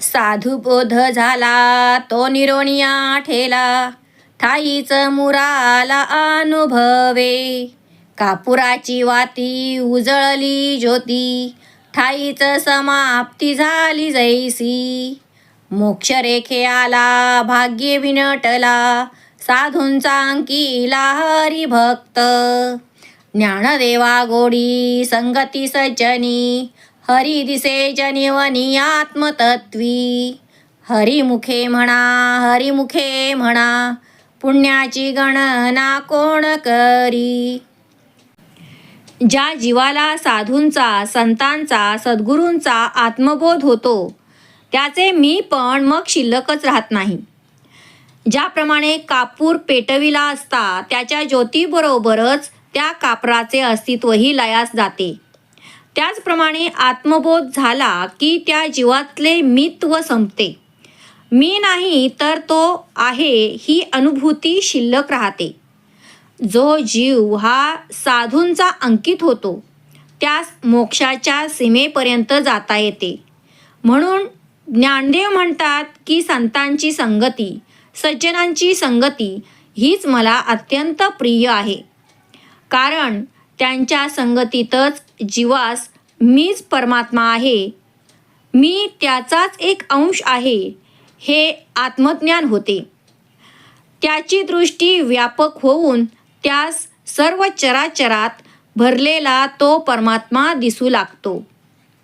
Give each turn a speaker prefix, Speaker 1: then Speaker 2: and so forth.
Speaker 1: साधू बोध झाला तो निरोनिया ठेला. थाईच मुराला अनुभवे. कापुराची वाती उजळली ज्योती. थाईच समाप्ती झाली जैसी. मोक्षरेखे आला भाग्य विनटला. साधूंचा अंकिला हरिभक्त. ज्ञानदेवा गोडी संगती सज्जनी. हरी दिसे जनिवनी आत्मतत्वी. हरिमुखे म्हणा हरिमुखे म्हणा पुण्याची गणना कोण करी? ज्या जीवाला साधूंचा संतांचा सद्गुरूंचा आत्मबोध होतो त्याचे मी पण मग शिल्लकच राहत नाही. ज्याप्रमाणे कापूर पेटविला असता त्याच्या ज्योतीबरोबरच त्या कापराचे अस्तित्वही लयास जाते. त्याचप्रमाणे आत्मबोध झाला की त्या जीवातले मित्व संपते. मी नाही तर तो आहे ही अनुभूती शिल्लक राहते. जो जीव हा साधूंचा अंकित होतो त्यास मोक्षाच्या सीमेपर्यंत जाता येते. म्हणून ज्ञानदेव म्हणतात की संतांची संगती सज्जनांची संगती हीच मला अत्यंत प्रिय आहे. कारण त्यांच्या संगतीतच जीवास मीच परमात्मा आहे. मी त्याचाच एक अंश आहे हे आत्मज्ञान होते. त्याची दृष्टी व्यापक होऊन त्यास सर्व चराचरात भरलेला तो परमात्मा दिसू लागतो.